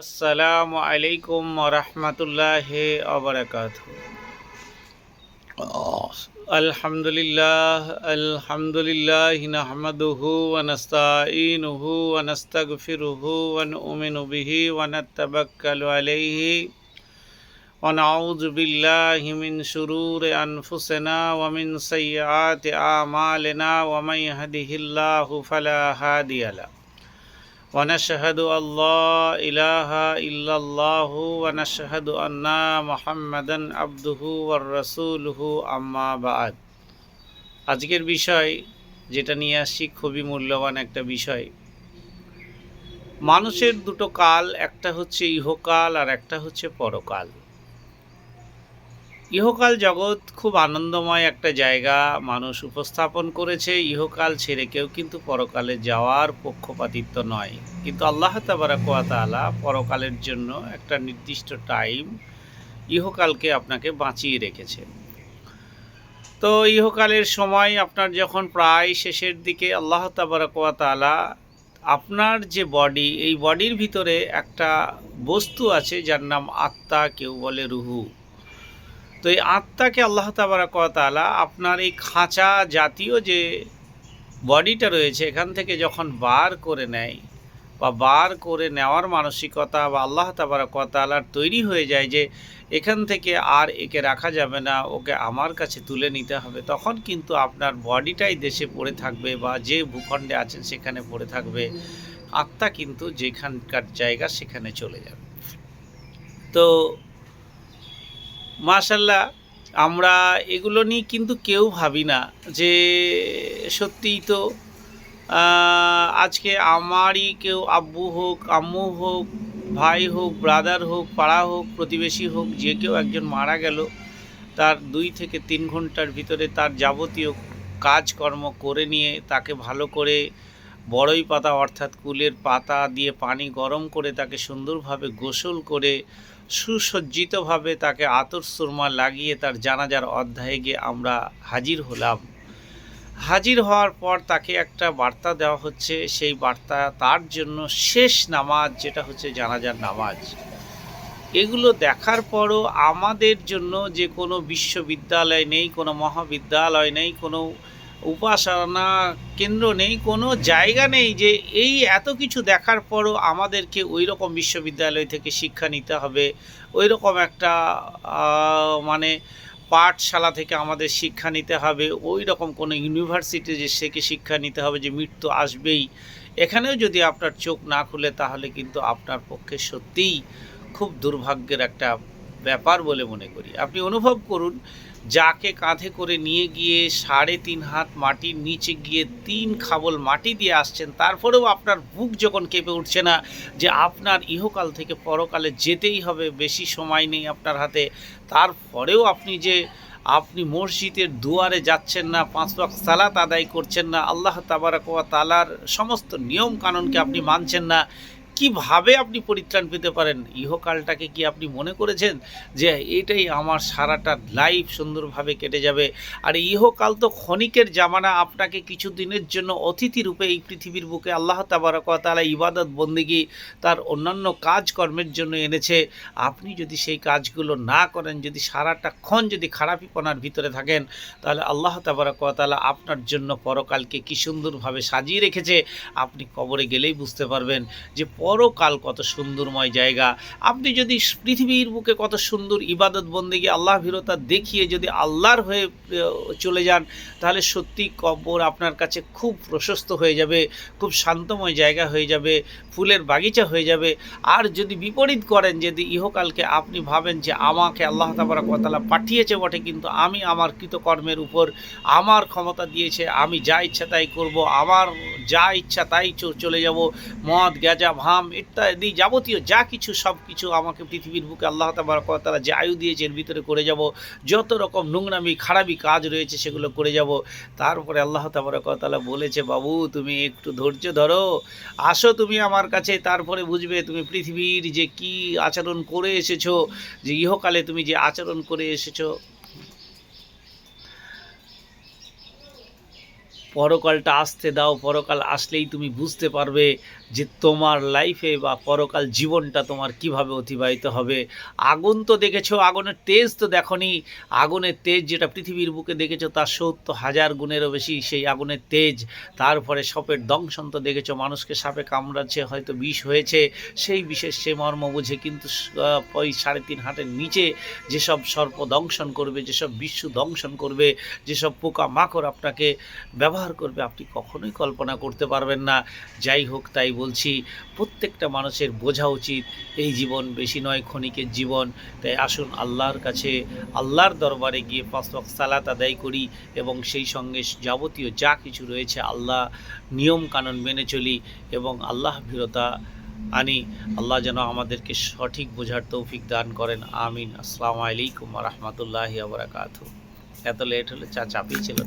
আসসালামু আলাইকুম রহমতুল্লাহ আবরকাত আলহামদুলিল্লাহ আলহামদুলিল্লাহ নাহমাদুহু ওয়ানাস্তাঈনুহু ওয়ানাস্তাগফিরুহু ওয়ানুমিনু বিহি ওয়ানাতাবাক্কালু আলাইহি ونعوذ بالله من شرور أنفسنا ومن سيئات أعمالنا ومن يهده الله فلا هادي له ونشهد أن لا إله إلا الله ونشهد أن محمدا عبده ورسوله أما بعد আজকের বিষয় যেটা নিয়ে আসছি খুবই মূল্যবান একটা বিষয় মানুষের দুটো কাল একটা হচ্ছে ইহকাল আর একটা হচ্ছে পরকাল ইহকাল জগৎ খুব আনন্দময় একটা জায়গা মানুষ উপস্থাপন করেছে। ইহকাল ছেড়ে কেউ কিন্তু পরকালে যাওয়ার পক্ষপাতিত্ব নয়। কিন্তু আল্লাহ তাবারাকালা পরকালের জন্য একটা নির্দিষ্ট টাইম ইহকালকে আপনাকে বাঁচিয়ে রেখেছে। তো ইহকালের সময় আপনার যখন প্রায় শেষের দিকে আল্লাহ তাবারাকালা আপনার যে বডি, এই বডির ভিতরে একটা বস্তু আছে যার নাম আত্মা, কেউ বলে রুহু। তো এই আত্মাকে আল্লাহ তাবারাকালা আপনার এই খাঁচা জাতীয় যে বডিটা রয়েছে, এখান থেকে যখন বার করে নেয় বা বার করে নেওয়ার মানসিকতা বা আল্লাহ তাবারাকালার তৈরি হয়ে যায় যে এখান থেকে আর একে রাখা যাবে না, ওকে আমার কাছে তুলে নিতে হবে, তখন কিন্তু আপনার বডিটাই দেশে পড়ে থাকবে বা যে ভূখণ্ডে আছেন সেখানে পড়ে থাকবে। আত্মা কিন্তু যেখানকার জায়গা সেখানে চলে যাবে। তো মাশাল্লাহ, আমরা এগুলো নিয়ে কিন্তু কেউ ভাবি না যে সত্যিই তো আজকে আমারই কেউ আব্বু হোক, আম্মু হোক, ভাই হোক ব্রাদার হোক, পাড়া হোক, প্রতিবেশী হোক, যে কেউ একজন মারা গেল, তার দুই থেকে তিন ঘণ্টার ভিতরে তার যাবতীয় কাজকর্ম করে নিয়ে তাকে ভালো করে বড়ই পাতা অর্থাৎ কুলের পাতা দিয়ে পানি গরম করে তাকে সুন্দরভাবে গোসল করে সুসজ্জিতভাবে তাকে আতর সুরমা লাগিয়ে তার জানাজার অধ্যায়ে গিয়ে আমরা হাজির হলাম। হাজির হওয়ার পর তাকে একটা বার্তা দেওয়া হচ্ছে, সেই বার্তা তার জন্য শেষ নামাজ, যেটা হচ্ছে জানাজার নামাজ। এগুলো দেখার পরও আমাদের জন্য যে কোনো বিশ্ববিদ্যালয় নেই, কোনো মহাবিদ্যালয় নেই, কোনো উপাসনা কেন্দ্র নেই, কোনো জায়গা নেই যে এই এত কিছু দেখার পরও আমাদেরকে ওই রকম বিশ্ববিদ্যালয় থেকে শিক্ষা নিতে হবে। ওই রকম একটা মানে পাঠশালা থেকে আমাদের শিক্ষা নিতে হবে। ওই রকম কোনো ইউনিভার্সিটি যে থেকে শিক্ষা নিতে হবে যে মৃত্যু আসবেই। এখানেও যদি আপনার চোখ না খুলে তাহলে কিন্তু আপনার পক্ষে সত্যিই খুব দুর্ভাগ্যের একটা ব্যাপার বলে মনে করি। আপনি অনুভব করুন, যাকে কাঁধে করে নিয়ে গিয়ে সাড়ে তিন হাত মাটির নিচে গিয়ে তিন খাবল মাটি দিয়ে আসছেন, তারপরেও আপনার বুক যখন কেঁপে উঠছে না যে আপনার ইহকাল থেকে পরকালে যেতেই হবে, বেশি সময় নেই আপনার হাতে, তারপরেও আপনি যে আপনি মসজিদের দুয়ারে যাচ্ছেন না, পাঁচ ওয়াক্ত সালাত আদায় করছেন না, আল্লাহ তাবারাক তালার সমস্ত নিয়ম কানুনকে আপনি মানছেন না কীভাবে আপনি পরিত্রাণ পেতে পারেন? ইহকালটাকে কি আপনি মনে করেছেন যে এটাই আমার সারাটা লাইফ সুন্দরভাবে কেটে যাবে? আর ইহকাল তো ক্ষণিকের জামানা, আপনাকে কিছু দিনের জন্য অতিথি রূপে এই পৃথিবীর বুকে আল্লাহ তাবারক তালা ইবাদত, বন্দিগি, তার অন্যান্য কাজকর্মের জন্য এনেছে। আপনি যদি সেই কাজগুলো না করেন, যদি সারাটা ক্ষণ যদি খারাপিপনার ভিতরে থাকেন, তাহলে আল্লাহ তাবারক তালা আপনার জন্য পরকালকে কি সুন্দরভাবে সাজিয়ে রেখেছে? আপনি কবরে গেলেই বুঝতে পারবেন যে পরকাল কত সুন্দরময় জায়গা। আপনি যদি পৃথিবীর বুকে কত সুন্দর ইবাদত বন্দিকে আল্লাহ ভীরতা দেখিয়ে যদি আল্লাহর হয়ে চলে যান, তাহলে সত্যি কবর আপনার কাছে খুব প্রশস্ত হয়ে যাবে, খুব শান্তময় জায়গা হয়ে যাবে, ফুলের বাগিচা হয়ে যাবে। আর যদি বিপরীত করেন, যদি ইহকালকে আপনি ভাবেন যে আমাকে আল্লাহ তাবারাকালা পাঠিয়েছে বটে, কিন্তু আমি আমার কৃতকর্মের উপর আমার ক্ষমতা দিয়েছে, আমি যা ইচ্ছা তাই করব, আমার যা ইচ্ছা তাই চলে যাব, মদ গেজা ভাম ইত্যাদি যাবতীয় যা কিছু সব কিছু আমাকে পৃথিবীর বুকে আল্লাহ তালা যে আয়ু দিয়েছে, এর ভিতরে করে যাব। যত রকম নোংরামি, খারাপি কাজ রয়েছে সেগুলো করে যাব। তারপরে আল্লাহ তালা বলেছে, বাবু, তুমি একটু ধৈর্য ধরো। আসো তুমি আমার কাছে, তারপরে বুঝবে তুমি পৃথিবীর যে কি আচরণ করে এসেছ, যে ইহকালে তুমি যে আচরণ করে এসেছ। পরকালটা আসতে দাও, পরকাল আসলেই তুমি বুঝতে পারবে যে তোমার লাইফে বা পরকাল জীবনটা তোমার কীভাবে অতিবাহিত হবে। আগুন তো দেখেছ, আগুনের তেজ তো দেখনি। আগুনের তেজ যেটা পৃথিবীর বুকে দেখেছ, তার সত্তর হাজার গুণেরও বেশি সেই আগুনের তেজ। তারপরে সাপের দংশন তো দেখেছ, মানুষকে সাপে কামড়াচ্ছে, হয়তো বিষ হয়েছে। সেই বিশেষ সে মর্ম বুঝে কিন্তু ওই সাড়ে তিন হাটের নিচে যেসব সর্প দংশন করবে, যেসব বিশ্ব দংশন করবে, যেসব পোকা মাকড় আপনাকে ব্যবহার করবে, আপনি কখনোই কল্পনা করতে পারবেন না। যাই হোক, তাই বলছি, প্রত্যেকটা মানুষের বোঝা উচিত, এই জীবন বেশি নয় ক্ষণিকের জীবন। তাই আসুন, আল্লাহর কাছে, আল্লাহর দরবারে গিয়ে পাঁচ সালাত আদায় করি এবং সেই সঙ্গে যাবতীয় যা কিছু রয়েছে, আল্লাহ নিয়ম কানুন মেনে চলি এবং আল্লাহ ভীরতা আনি। আল্লাহ যেন আমাদেরকে সঠিক বোঝার তৌফিক দান করেন। আমিন। আসসালামু আলাইকুম রহমতুল্লাহ আবরাকাতু এত লেট হলে চা চাপিয়েছিল।